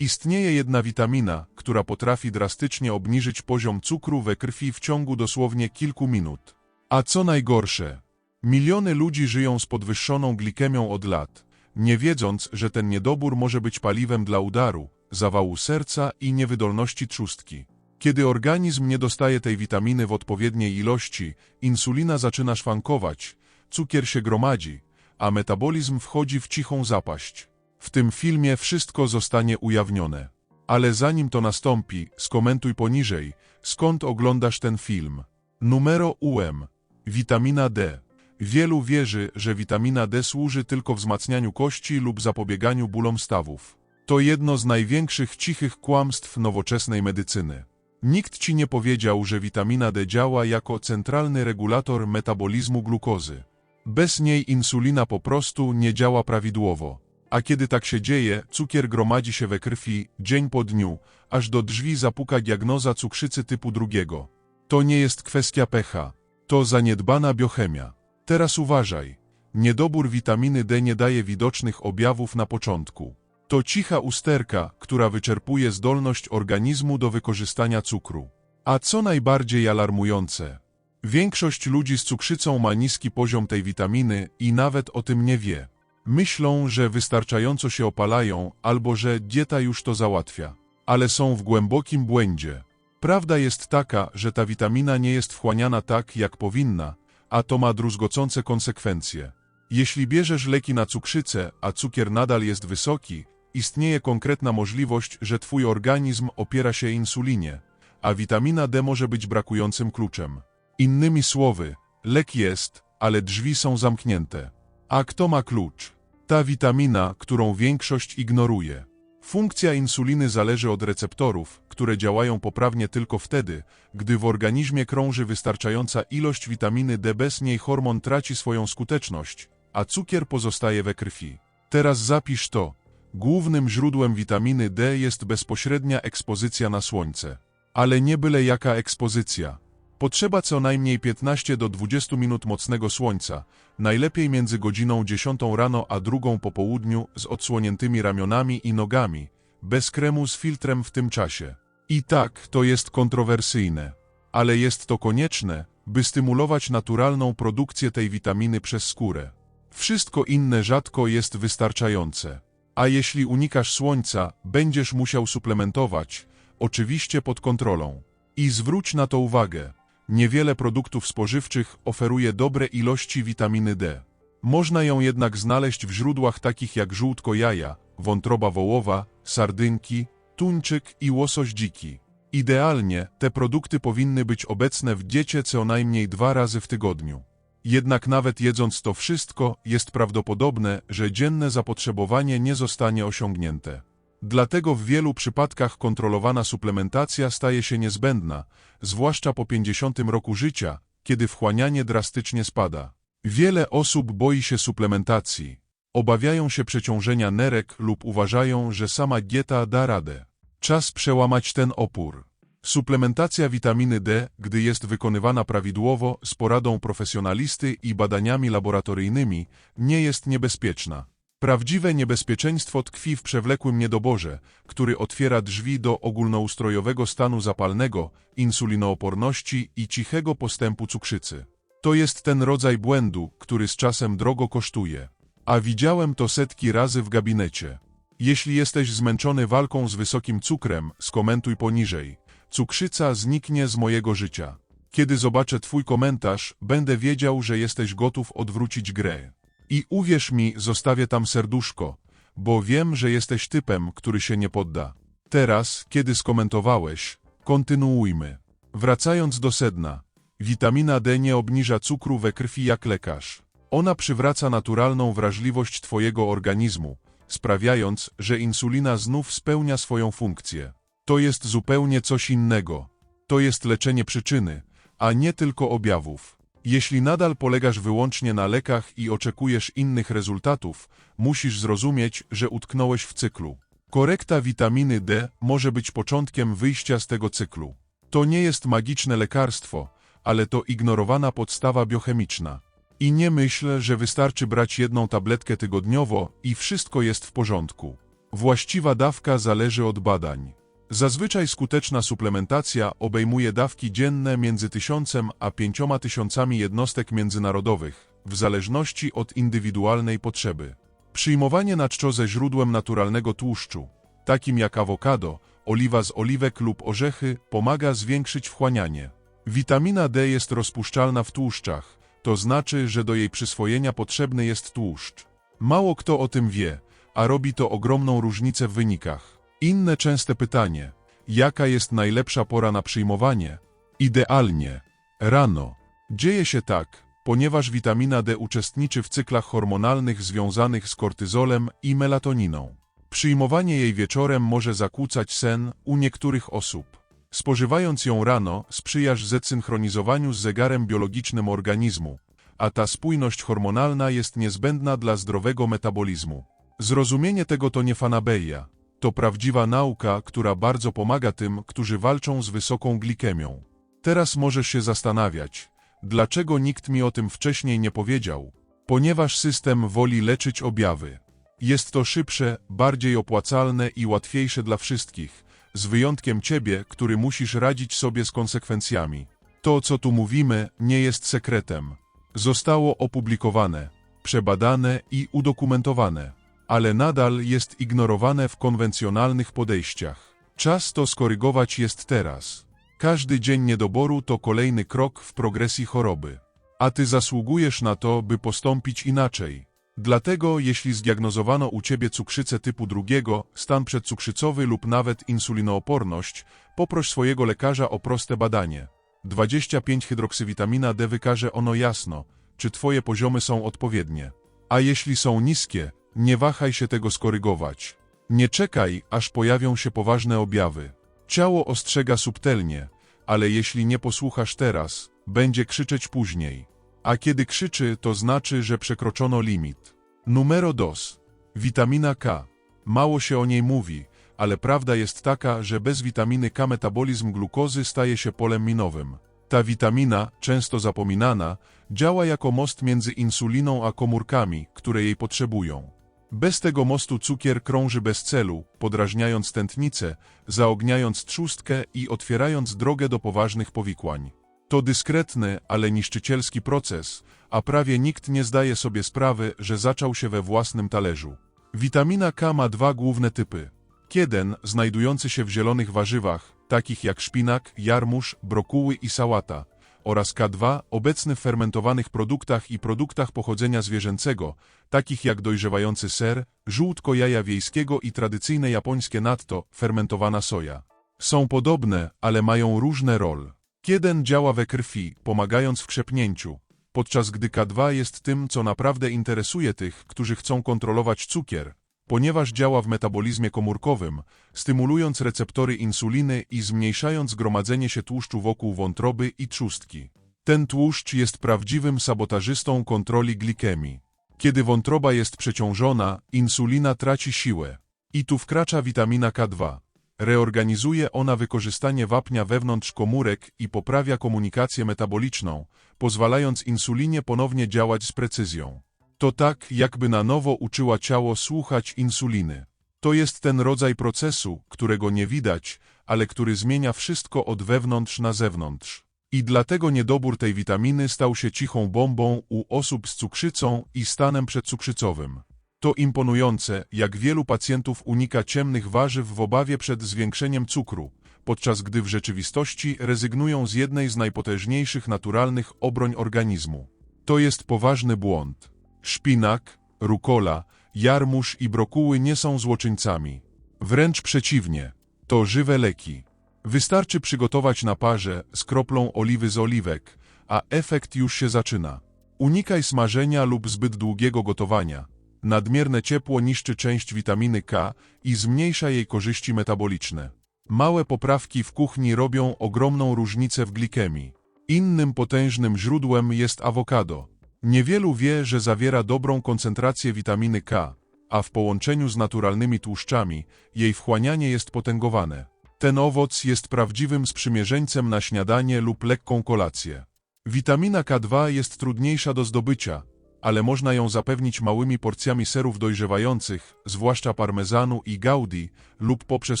Istnieje jedna witamina, która potrafi drastycznie obniżyć poziom cukru we krwi w ciągu dosłownie kilku minut. A co najgorsze, miliony ludzi żyją z podwyższoną glikemią od lat, nie wiedząc, że ten niedobór może być paliwem dla udaru, zawału serca i niewydolności trzustki. Kiedy organizm nie dostaje tej witaminy w odpowiedniej ilości, insulina zaczyna szwankować, cukier się gromadzi, a metabolizm wchodzi w cichą zapaść. W tym filmie wszystko zostanie ujawnione. Ale zanim to nastąpi, skomentuj poniżej, skąd oglądasz ten film. Numero UM. Witamina D. Wielu wierzy, że witamina D służy tylko wzmacnianiu kości lub zapobieganiu bólom stawów. To jedno z największych cichych kłamstw nowoczesnej medycyny. Nikt ci nie powiedział, że witamina D działa jako centralny regulator metabolizmu glukozy. Bez niej insulina po prostu nie działa prawidłowo. A kiedy tak się dzieje, cukier gromadzi się we krwi dzień po dniu, aż do drzwi zapuka diagnoza cukrzycy typu drugiego. To nie jest kwestia pecha, to zaniedbana biochemia. Teraz uważaj. Niedobór witaminy D nie daje widocznych objawów na początku. To cicha usterka, która wyczerpuje zdolność organizmu do wykorzystania cukru. A co najbardziej alarmujące, większość ludzi z cukrzycą ma niski poziom tej witaminy i nawet o tym nie wie. Myślą, że wystarczająco się opalają albo że dieta już to załatwia. Ale są w głębokim błędzie. Prawda jest taka, że ta witamina nie jest wchłaniana tak, jak powinna, a to ma druzgocące konsekwencje. Jeśli bierzesz leki na cukrzycę, a cukier nadal jest wysoki, istnieje konkretna możliwość, że twój organizm opiera się insulinie, a witamina D może być brakującym kluczem. Innymi słowy, lek jest, ale drzwi są zamknięte. A kto ma klucz? Ta witamina, którą większość ignoruje. Funkcja insuliny zależy od receptorów, które działają poprawnie tylko wtedy, gdy w organizmie krąży wystarczająca ilość witaminy D. Bez niej hormon traci swoją skuteczność, a cukier pozostaje we krwi. Teraz zapisz to. Głównym źródłem witaminy D jest bezpośrednia ekspozycja na słońce. Ale nie byle jaka ekspozycja. Potrzeba co najmniej 15 do 20 minut mocnego słońca, najlepiej między godziną 10 rano a drugą po południu z odsłoniętymi ramionami i nogami, bez kremu z filtrem w tym czasie. I tak, to jest kontrowersyjne. Ale jest to konieczne, by stymulować naturalną produkcję tej witaminy przez skórę. Wszystko inne rzadko jest wystarczające. A jeśli unikasz słońca, będziesz musiał suplementować, oczywiście pod kontrolą. I zwróć na to uwagę. Niewiele produktów spożywczych oferuje dobre ilości witaminy D. Można ją jednak znaleźć w źródłach takich jak żółtko jaja, wątroba wołowa, sardynki, tuńczyk i łosoś dziki. Idealnie te produkty powinny być obecne w diecie co najmniej dwa razy w tygodniu. Jednak nawet jedząc to wszystko, jest prawdopodobne, że dzienne zapotrzebowanie nie zostanie osiągnięte. Dlatego w wielu przypadkach kontrolowana suplementacja staje się niezbędna, zwłaszcza po 50 roku życia, kiedy wchłanianie drastycznie spada. Wiele osób boi się suplementacji, obawiają się przeciążenia nerek lub uważają, że sama dieta da radę. Czas przełamać ten opór. Suplementacja witaminy D, gdy jest wykonywana prawidłowo, z poradą profesjonalisty i badaniami laboratoryjnymi, nie jest niebezpieczna. Prawdziwe niebezpieczeństwo tkwi w przewlekłym niedoborze, który otwiera drzwi do ogólnoustrojowego stanu zapalnego, insulinooporności i cichego postępu cukrzycy. To jest ten rodzaj błędu, który z czasem drogo kosztuje. A widziałem to setki razy w gabinecie. Jeśli jesteś zmęczony walką z wysokim cukrem, skomentuj poniżej. Cukrzyca zniknie z mojego życia. Kiedy zobaczę Twój komentarz, będę wiedział, że jesteś gotów odwrócić grę. I uwierz mi, zostawię tam serduszko, bo wiem, że jesteś typem, który się nie podda. Teraz, kiedy skomentowałeś, kontynuujmy. Wracając do sedna. Witamina D nie obniża cukru we krwi jak lekarz. Ona przywraca naturalną wrażliwość Twojego organizmu, sprawiając, że insulina znów spełnia swoją funkcję. To jest zupełnie coś innego. To jest leczenie przyczyny, a nie tylko objawów. Jeśli nadal polegasz wyłącznie na lekach i oczekujesz innych rezultatów, musisz zrozumieć, że utknąłeś w cyklu. Korekta witaminy D może być początkiem wyjścia z tego cyklu. To nie jest magiczne lekarstwo, ale to ignorowana podstawa biochemiczna. I nie myślę, że wystarczy brać jedną tabletkę tygodniowo i wszystko jest w porządku. Właściwa dawka zależy od badań. Zazwyczaj skuteczna suplementacja obejmuje dawki dzienne między 1000 a 5000 jednostek międzynarodowych, w zależności od indywidualnej potrzeby. Przyjmowanie na czczo ze źródłem naturalnego tłuszczu, takim jak awokado, oliwa z oliwek lub orzechy, pomaga zwiększyć wchłanianie. Witamina D jest rozpuszczalna w tłuszczach, to znaczy, że do jej przyswojenia potrzebny jest tłuszcz. Mało kto o tym wie, a robi to ogromną różnicę w wynikach. Inne częste pytanie: jaka jest najlepsza pora na przyjmowanie? Idealnie. Rano. Dzieje się tak, ponieważ witamina D uczestniczy w cyklach hormonalnych związanych z kortyzolem i melatoniną. Przyjmowanie jej wieczorem może zakłócać sen u niektórych osób. Spożywając ją rano, sprzyjasz zesynchronizowaniu z zegarem biologicznym organizmu, a ta spójność hormonalna jest niezbędna dla zdrowego metabolizmu. Zrozumienie tego to nie fanaberia. To prawdziwa nauka, która bardzo pomaga tym, którzy walczą z wysoką glikemią. Teraz możesz się zastanawiać, dlaczego nikt mi o tym wcześniej nie powiedział. Ponieważ system woli leczyć objawy. Jest to szybsze, bardziej opłacalne i łatwiejsze dla wszystkich, z wyjątkiem ciebie, który musisz radzić sobie z konsekwencjami. To, co tu mówimy, nie jest sekretem. Zostało opublikowane, przebadane i udokumentowane, ale nadal jest ignorowane w konwencjonalnych podejściach. Czas to skorygować jest teraz. Każdy dzień niedoboru to kolejny krok w progresji choroby. A ty zasługujesz na to, by postąpić inaczej. Dlatego, jeśli zdiagnozowano u ciebie cukrzycę typu drugiego, stan przedcukrzycowy lub nawet insulinooporność, poproś swojego lekarza o proste badanie. 25-hydroksywitamina D wykaże ono jasno, czy twoje poziomy są odpowiednie. A jeśli są niskie, nie wahaj się tego skorygować. Nie czekaj, aż pojawią się poważne objawy. Ciało ostrzega subtelnie, ale jeśli nie posłuchasz teraz, będzie krzyczeć później. A kiedy krzyczy, to znaczy, że przekroczono limit. Numero dos. Witamina K. Mało się o niej mówi, ale prawda jest taka, że bez witaminy K metabolizm glukozy staje się polem minowym. Ta witamina, często zapominana, działa jako most między insuliną a komórkami, które jej potrzebują. Bez tego mostu cukier krąży bez celu, podrażniając tętnicę, zaogniając trzustkę i otwierając drogę do poważnych powikłań. To dyskretny, ale niszczycielski proces, a prawie nikt nie zdaje sobie sprawy, że zaczął się we własnym talerzu. Witamina K ma dwa główne typy. Jeden, znajdujący się w zielonych warzywach, takich jak szpinak, jarmuż, brokuły i sałata, oraz K2, obecny w fermentowanych produktach i produktach pochodzenia zwierzęcego, takich jak dojrzewający ser, żółtko jaja wiejskiego i tradycyjne japońskie natto, fermentowana soja. Są podobne, ale mają różne role. Jeden działa we krwi, pomagając w krzepnięciu, podczas gdy K2 jest tym, co naprawdę interesuje tych, którzy chcą kontrolować cukier, ponieważ działa w metabolizmie komórkowym, stymulując receptory insuliny i zmniejszając gromadzenie się tłuszczu wokół wątroby i trzustki. Ten tłuszcz jest prawdziwym sabotażystą kontroli glikemii. Kiedy wątroba jest przeciążona, insulina traci siłę. I tu wkracza witamina K2. Reorganizuje ona wykorzystanie wapnia wewnątrz komórek i poprawia komunikację metaboliczną, pozwalając insulinie ponownie działać z precyzją. To tak, jakby na nowo uczyła ciało słuchać insuliny. To jest ten rodzaj procesu, którego nie widać, ale który zmienia wszystko od wewnątrz na zewnątrz. I dlatego niedobór tej witaminy stał się cichą bombą u osób z cukrzycą i stanem przedcukrzycowym. To imponujące, jak wielu pacjentów unika ciemnych warzyw w obawie przed zwiększeniem cukru, podczas gdy w rzeczywistości rezygnują z jednej z najpotężniejszych naturalnych obroń organizmu. To jest poważny błąd. Szpinak, rukola, jarmuż i brokuły nie są złoczyńcami. Wręcz przeciwnie, to żywe leki. Wystarczy przygotować na parze z kroplą oliwy z oliwek, a efekt już się zaczyna. Unikaj smażenia lub zbyt długiego gotowania. Nadmierne ciepło niszczy część witaminy K i zmniejsza jej korzyści metaboliczne. Małe poprawki w kuchni robią ogromną różnicę w glikemii. Innym potężnym źródłem jest awokado. Niewielu wie, że zawiera dobrą koncentrację witaminy K, a w połączeniu z naturalnymi tłuszczami jej wchłanianie jest potęgowane. Ten owoc jest prawdziwym sprzymierzeńcem na śniadanie lub lekką kolację. Witamina K2 jest trudniejsza do zdobycia, ale można ją zapewnić małymi porcjami serów dojrzewających, zwłaszcza parmezanu i gaudi, lub poprzez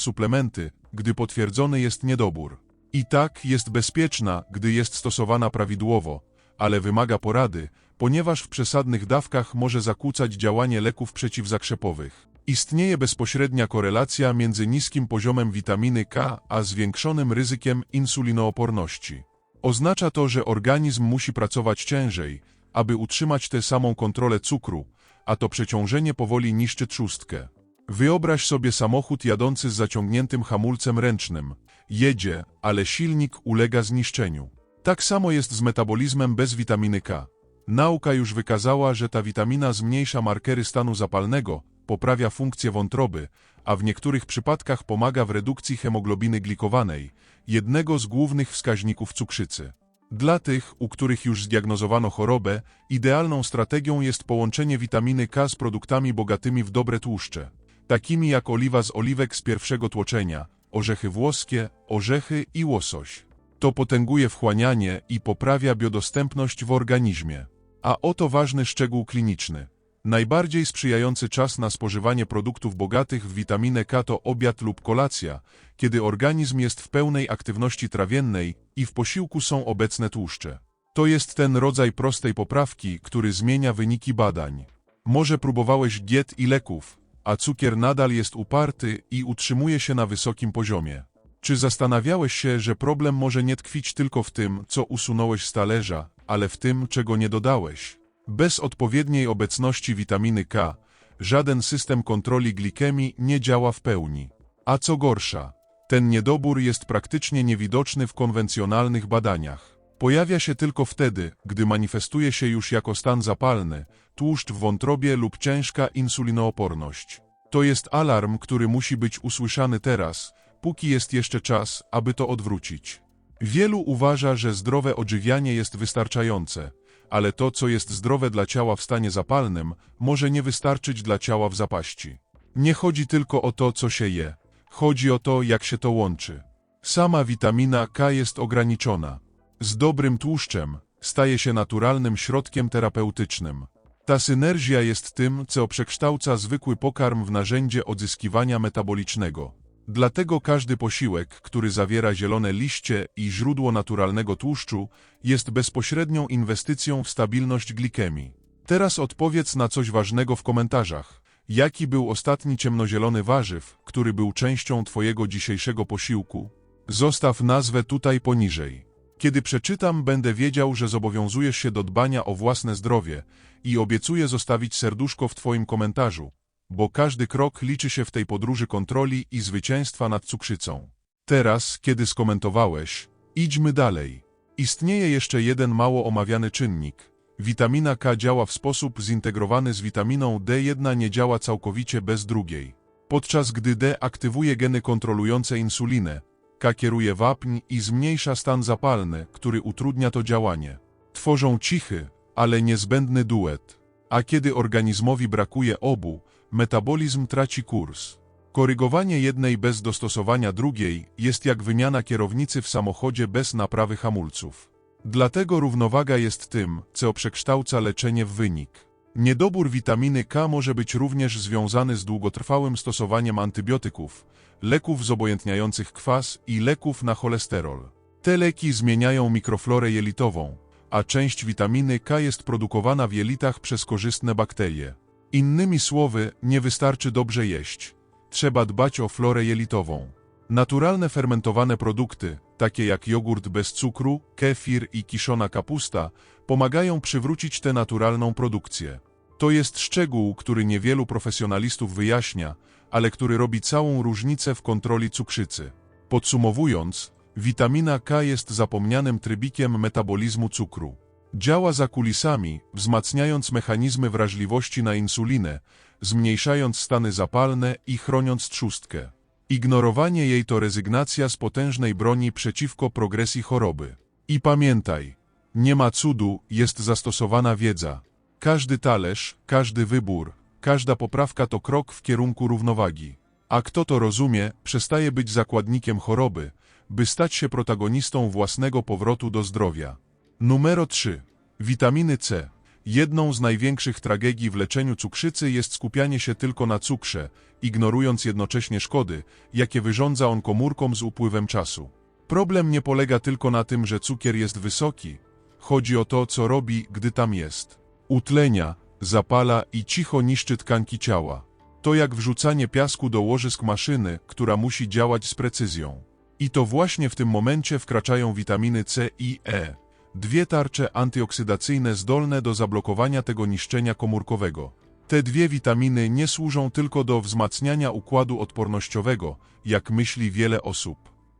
suplementy, gdy potwierdzony jest niedobór. I tak jest bezpieczna, gdy jest stosowana prawidłowo, ale wymaga porady, ponieważ w przesadnych dawkach może zakłócać działanie leków przeciwzakrzepowych. Istnieje bezpośrednia korelacja między niskim poziomem witaminy K a zwiększonym ryzykiem insulinooporności. Oznacza to, że organizm musi pracować ciężej, aby utrzymać tę samą kontrolę cukru, a to przeciążenie powoli niszczy trzustkę. Wyobraź sobie samochód jadący z zaciągniętym hamulcem ręcznym. Jedzie, ale silnik ulega zniszczeniu. Tak samo jest z metabolizmem bez witaminy K. Nauka już wykazała, że ta witamina zmniejsza markery stanu zapalnego, poprawia funkcję wątroby, a w niektórych przypadkach pomaga w redukcji hemoglobiny glikowanej, jednego z głównych wskaźników cukrzycy. Dla tych, u których już zdiagnozowano chorobę, idealną strategią jest połączenie witaminy K z produktami bogatymi w dobre tłuszcze, takimi jak oliwa z oliwek z pierwszego tłoczenia, orzechy włoskie, orzechy i łosoś. To potęguje wchłanianie i poprawia biodostępność w organizmie. A oto ważny szczegół kliniczny. Najbardziej sprzyjający czas na spożywanie produktów bogatych w witaminę K to obiad lub kolacja, kiedy organizm jest w pełnej aktywności trawiennej i w posiłku są obecne tłuszcze. To jest ten rodzaj prostej poprawki, który zmienia wyniki badań. Może próbowałeś diet i leków, a cukier nadal jest uparty i utrzymuje się na wysokim poziomie. Czy zastanawiałeś się, że problem może nie tkwić tylko w tym, co usunąłeś z talerza, ale w tym, czego nie dodałeś? Bez odpowiedniej obecności witaminy K, żaden system kontroli glikemii nie działa w pełni. A co gorsza, ten niedobór jest praktycznie niewidoczny w konwencjonalnych badaniach. Pojawia się tylko wtedy, gdy manifestuje się już jako stan zapalny, tłuszcz w wątrobie lub ciężka insulinooporność. To jest alarm, który musi być usłyszany teraz, póki jest jeszcze czas, aby to odwrócić. Wielu uważa, że zdrowe odżywianie jest wystarczające, ale to, co jest zdrowe dla ciała w stanie zapalnym, może nie wystarczyć dla ciała w zapaści. Nie chodzi tylko o to, co się je. Chodzi o to, jak się to łączy. Sama witamina K jest ograniczona. Z dobrym tłuszczem staje się naturalnym środkiem terapeutycznym. Ta synergia jest tym, co przekształca zwykły pokarm w narzędzie odzyskiwania metabolicznego. Dlatego każdy posiłek, który zawiera zielone liście i źródło naturalnego tłuszczu, jest bezpośrednią inwestycją w stabilność glikemii. Teraz odpowiedz na coś ważnego w komentarzach. Jaki był ostatni ciemnozielony warzyw, który był częścią Twojego dzisiejszego posiłku? Zostaw nazwę tutaj poniżej. Kiedy przeczytam, będę wiedział, że zobowiązujesz się do dbania o własne zdrowie i obiecuję zostawić serduszko w Twoim komentarzu bo każdy krok liczy się w tej podróży kontroli i zwycięstwa nad cukrzycą. Teraz, kiedy skomentowałeś, idźmy dalej. Istnieje jeszcze jeden mało omawiany czynnik. Witamina K działa w sposób zintegrowany z witaminą D, jedna nie działa całkowicie bez drugiej. Podczas gdy D aktywuje geny kontrolujące insulinę, K kieruje wapń i zmniejsza stan zapalny, który utrudnia to działanie. Tworzą cichy, ale niezbędny duet. A kiedy organizmowi brakuje obu, metabolizm traci kurs. Korygowanie jednej bez dostosowania drugiej jest jak wymiana kierownicy w samochodzie bez naprawy hamulców. Dlatego równowaga jest tym, co przekształca leczenie w wynik. Niedobór witaminy K może być również związany z długotrwałym stosowaniem antybiotyków, leków zobojętniających kwas i leków na cholesterol. Te leki zmieniają mikroflorę jelitową, a część witaminy K jest produkowana w jelitach przez korzystne bakterie. Innymi słowy, nie wystarczy dobrze jeść. Trzeba dbać o florę jelitową. Naturalne fermentowane produkty, takie jak jogurt bez cukru, kefir i kiszona kapusta, pomagają przywrócić tę naturalną produkcję. To jest szczegół, który niewielu profesjonalistów wyjaśnia, ale który robi całą różnicę w kontroli cukrzycy. Podsumowując, witamina K jest zapomnianym trybikiem metabolizmu cukru. Działa za kulisami, wzmacniając mechanizmy wrażliwości na insulinę, zmniejszając stany zapalne i chroniąc trzustkę. Ignorowanie jej to rezygnacja z potężnej broni przeciwko progresji choroby. I pamiętaj, nie ma cudu, jest zastosowana wiedza. Każdy talerz, każdy wybór, każda poprawka to krok w kierunku równowagi. A kto to rozumie, przestaje być zakładnikiem choroby, by stać się protagonistą własnego powrotu do zdrowia. Numero 3. Witaminy C. Jedną z największych tragedii w leczeniu cukrzycy jest skupianie się tylko na cukrze, ignorując jednocześnie szkody, jakie wyrządza on komórkom z upływem czasu. Problem nie polega tylko na tym, że cukier jest wysoki. Chodzi o to, co robi, gdy tam jest. Utlenia, zapala i cicho niszczy tkanki ciała. To jak wrzucanie piasku do łożysk maszyny, która musi działać z precyzją. I to właśnie w tym momencie wkraczają witaminy C i E. Dwie tarcze antyoksydacyjne zdolne do zablokowania tego niszczenia komórkowego. Te dwie witaminy nie służą tylko do wzmacniania układu odpornościowego, jak myśli wiele osób.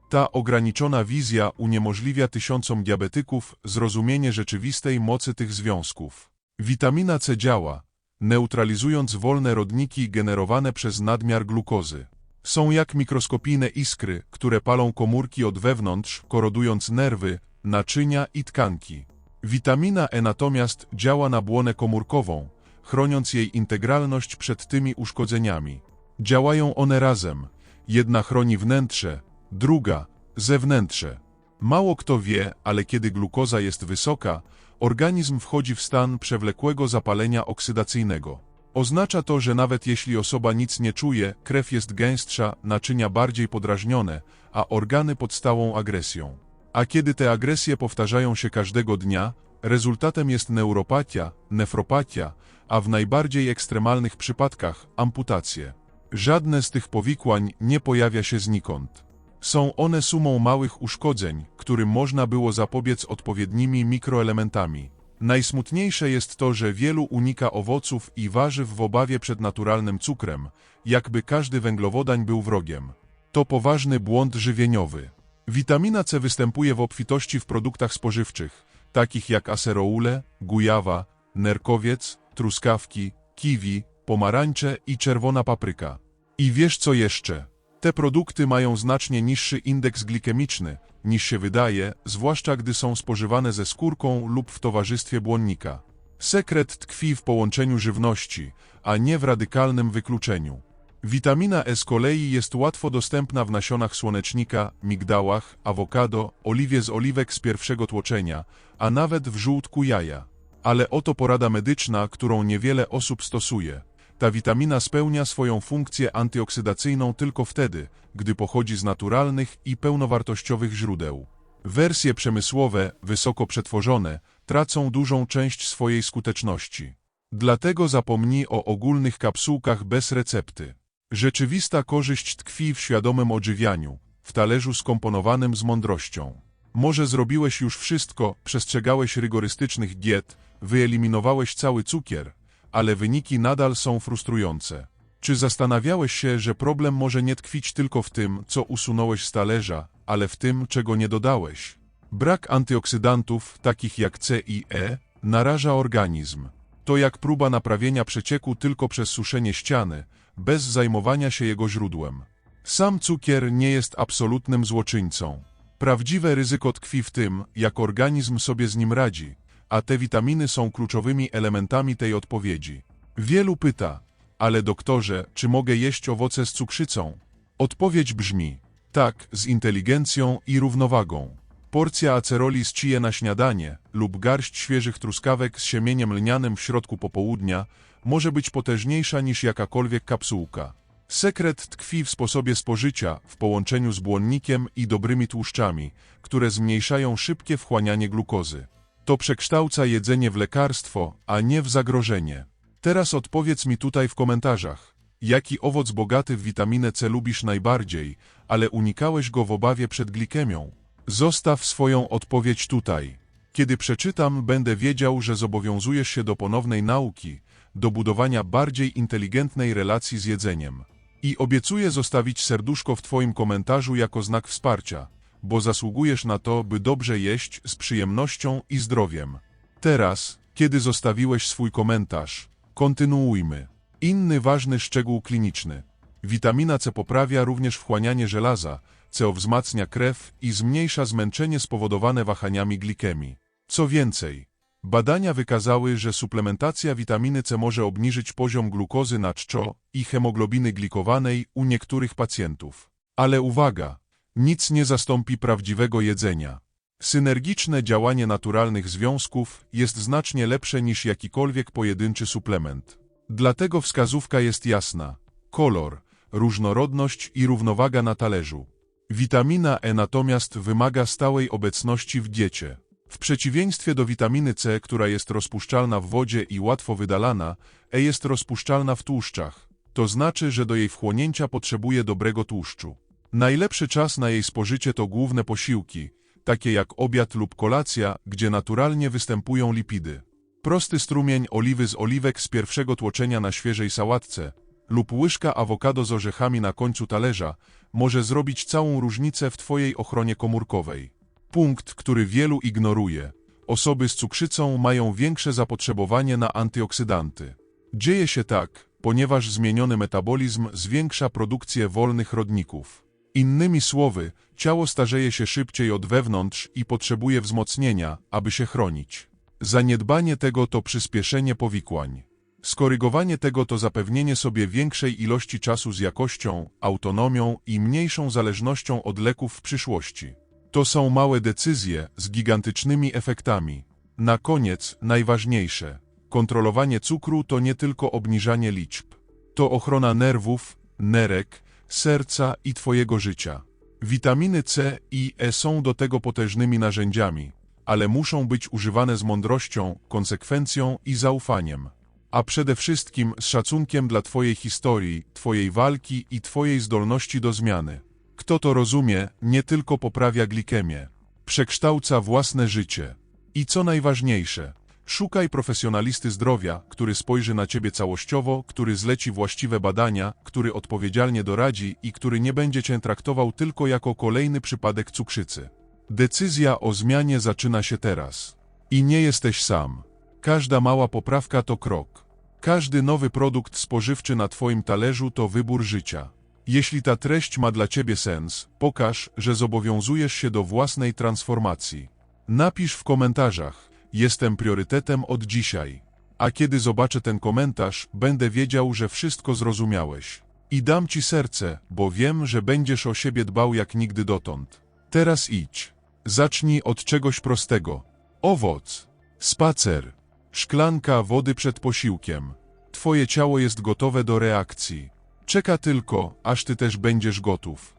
Ta ograniczona wizja uniemożliwia tysiącom diabetyków zrozumienie rzeczywistej mocy tych związków. Witamina C działa, neutralizując wolne rodniki generowane przez nadmiar glukozy. Są jak mikroskopijne iskry, które palą komórki od wewnątrz, korodując nerwy, naczynia i tkanki. Witamina E natomiast działa na błonę komórkową, chroniąc jej integralność przed tymi uszkodzeniami. Działają one razem. Jedna chroni wnętrze, druga zewnętrze. Mało kto wie, ale kiedy glukoza jest wysoka, organizm wchodzi w stan przewlekłego zapalenia oksydacyjnego. Oznacza to, że nawet jeśli osoba nic nie czuje, krew jest gęstsza, naczynia bardziej podrażnione, a organy pod stałą agresją. A kiedy te agresje powtarzają się każdego dnia, rezultatem jest neuropatia, nefropatia, a w najbardziej ekstremalnych przypadkach amputacje. Żadne z tych powikłań nie pojawia się znikąd. Są one sumą małych uszkodzeń, którym można było zapobiec odpowiednimi mikroelementami. Najsmutniejsze jest to, że wielu unika owoców i warzyw w obawie przed naturalnym cukrem, jakby każdy węglowodań był wrogiem. To poważny błąd żywieniowy. Witamina C występuje w obfitości w produktach spożywczych, takich jak aseroule, gujawa, nerkowiec, truskawki, kiwi, pomarańcze i czerwona papryka. I wiesz co jeszcze? Te produkty mają znacznie niższy indeks glikemiczny, niż się wydaje, zwłaszcza gdy są spożywane ze skórką lub w towarzystwie błonnika. Sekret tkwi w połączeniu żywności, a nie w radykalnym wykluczeniu. Witamina E z kolei jest łatwo dostępna w nasionach słonecznika, migdałach, awokado, oliwie z oliwek z pierwszego tłoczenia, a nawet w żółtku jaja. Ale oto porada medyczna, którą niewiele osób stosuje. Ta witamina spełnia swoją funkcję antyoksydacyjną tylko wtedy, gdy pochodzi z naturalnych i pełnowartościowych źródeł. Wersje przemysłowe, wysoko przetworzone, tracą dużą część swojej skuteczności. Dlatego zapomnij o ogólnych kapsułkach bez recepty. Rzeczywista korzyść tkwi w świadomym odżywianiu, w talerzu skomponowanym z mądrością. Może zrobiłeś już wszystko, przestrzegałeś rygorystycznych diet, wyeliminowałeś cały cukier, ale wyniki nadal są frustrujące. Czy zastanawiałeś się, że problem może nie tkwić tylko w tym, co usunąłeś z talerza, ale w tym, czego nie dodałeś? Brak antyoksydantów, takich jak C i E, naraża organizm. To jak próba naprawienia przecieku tylko przez suszenie ściany, bez zajmowania się jego źródłem. Sam cukier nie jest absolutnym złoczyńcą. Prawdziwe ryzyko tkwi w tym, jak organizm sobie z nim radzi, a te witaminy są kluczowymi elementami tej odpowiedzi. Wielu pyta, ale doktorze, czy mogę jeść owoce z cukrzycą? Odpowiedź brzmi, tak, z inteligencją i równowagą. Porcja aceroli z chije na śniadanie lub garść świeżych truskawek z siemieniem lnianym w środku popołudnia może być potężniejsza niż jakakolwiek kapsułka. Sekret tkwi w sposobie spożycia, w połączeniu z błonnikiem i dobrymi tłuszczami, które zmniejszają szybkie wchłanianie glukozy. To przekształca jedzenie w lekarstwo, a nie w zagrożenie. Teraz odpowiedz mi tutaj w komentarzach, jaki owoc bogaty w witaminę C lubisz najbardziej, ale unikałeś go w obawie przed glikemią. Zostaw swoją odpowiedź tutaj. Kiedy przeczytam, będę wiedział, że zobowiązujesz się do ponownej nauki, do budowania bardziej inteligentnej relacji z jedzeniem. I obiecuję zostawić serduszko w Twoim komentarzu jako znak wsparcia, bo zasługujesz na to, by dobrze jeść z przyjemnością i zdrowiem. Teraz, kiedy zostawiłeś swój komentarz, kontynuujmy. Inny ważny szczegół kliniczny. Witamina C poprawia również wchłanianie żelaza, co wzmacnia krew i zmniejsza zmęczenie spowodowane wahaniami glikemii. Co więcej, badania wykazały, że suplementacja witaminy C może obniżyć poziom glukozy na czczo i hemoglobiny glikowanej u niektórych pacjentów. Ale uwaga, nic nie zastąpi prawdziwego jedzenia. Synergiczne działanie naturalnych związków jest znacznie lepsze niż jakikolwiek pojedynczy suplement. Dlatego wskazówka jest jasna. Kolor, różnorodność i równowaga na talerzu. Witamina E natomiast wymaga stałej obecności w diecie. W przeciwieństwie do witaminy C, która jest rozpuszczalna w wodzie i łatwo wydalana, E jest rozpuszczalna w tłuszczach. To znaczy, że do jej wchłonięcia potrzebuje dobrego tłuszczu. Najlepszy czas na jej spożycie to główne posiłki, takie jak obiad lub kolacja, gdzie naturalnie występują lipidy. Prosty strumień oliwy z oliwek z pierwszego tłoczenia na świeżej sałatce lub łyżka awokado z orzechami na końcu talerza może zrobić całą różnicę w Twojej ochronie komórkowej. Punkt, który wielu ignoruje. Osoby z cukrzycą mają większe zapotrzebowanie na antyoksydanty. Dzieje się tak, ponieważ zmieniony metabolizm zwiększa produkcję wolnych rodników. Innymi słowy, ciało starzeje się szybciej od wewnątrz i potrzebuje wzmocnienia, aby się chronić. Zaniedbanie tego to przyspieszenie powikłań. Skorygowanie tego to zapewnienie sobie większej ilości czasu z jakością, autonomią i mniejszą zależnością od leków w przyszłości. To są małe decyzje z gigantycznymi efektami. Na koniec, najważniejsze. Kontrolowanie cukru to nie tylko obniżanie liczb. To ochrona nerwów, nerek, serca i Twojego życia. Witaminy C i E są do tego potężnymi narzędziami, ale muszą być używane z mądrością, konsekwencją i zaufaniem. A przede wszystkim z szacunkiem dla Twojej historii, Twojej walki i Twojej zdolności do zmiany. Kto to rozumie, nie tylko poprawia glikemię, przekształca własne życie. I co najważniejsze, szukaj profesjonalisty zdrowia, który spojrzy na Ciebie całościowo, który zleci właściwe badania, który odpowiedzialnie doradzi i który nie będzie Cię traktował tylko jako kolejny przypadek cukrzycy. Decyzja o zmianie zaczyna się teraz. I nie jesteś sam. Każda mała poprawka to krok. Każdy nowy produkt spożywczy na Twoim talerzu to wybór życia. Jeśli ta treść ma dla Ciebie sens, pokaż, że zobowiązujesz się do własnej transformacji. Napisz w komentarzach, jestem priorytetem od dzisiaj. A kiedy zobaczę ten komentarz, będę wiedział, że wszystko zrozumiałeś. I dam Ci serce, bo wiem, że będziesz o siebie dbał jak nigdy dotąd. Teraz idź. Zacznij od czegoś prostego. Owoc. Spacer. Szklanka wody przed posiłkiem. Twoje ciało jest gotowe do reakcji. Czeka tylko, aż ty też będziesz gotów.